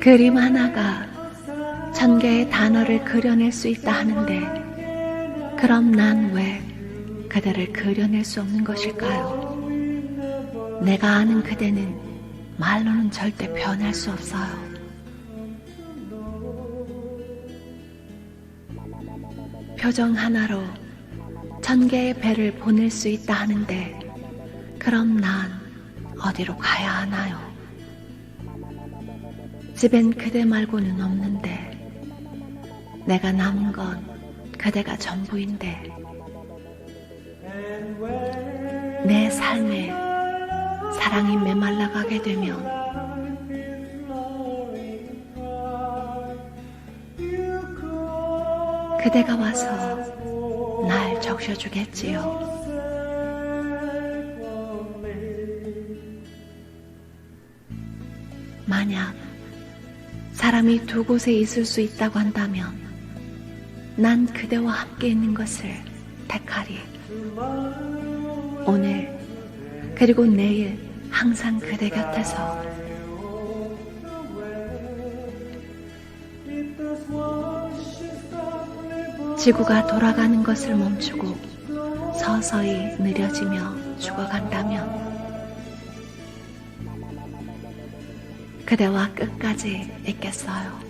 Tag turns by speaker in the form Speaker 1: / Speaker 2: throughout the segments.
Speaker 1: 그림 하나가 천 개의 단어를 그려낼 수 있다 하는데, 그럼 난 왜 그대를 그려낼 수 없는 것일까요? 내가 아는 그대는 말로는 절대 표현할 수 없어요. 표정 하나로 천 개의 배를 보낼 수 있다 하는데, 그럼 난 어디로 가야 하나요? 집엔 그대 말고는 없는데, 내가 남은 건 그대가 전부인데, 내 삶에 사랑이 메말라가게 되면, 그대가 와서 날 적셔주겠지요. 만약 사람이 두 곳에 있을 수 있다고 한다면 난 그대와 함께 있는 것을 택하리. 오늘 그리고 내일 항상 그대 곁에서 지구가 돌아가는 것을 멈추고 서서히 느려지며 죽어간다면 그대와 끝까지 있겠어요.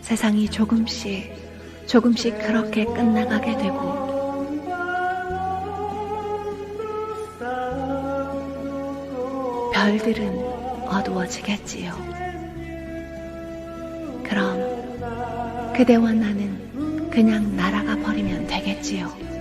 Speaker 1: 세상이 조금씩 조금씩 그렇게 끝나가게 되고 별들은 어두워지겠지요. 그럼 그대와 나는 그냥 날아가 버리면 되겠지요.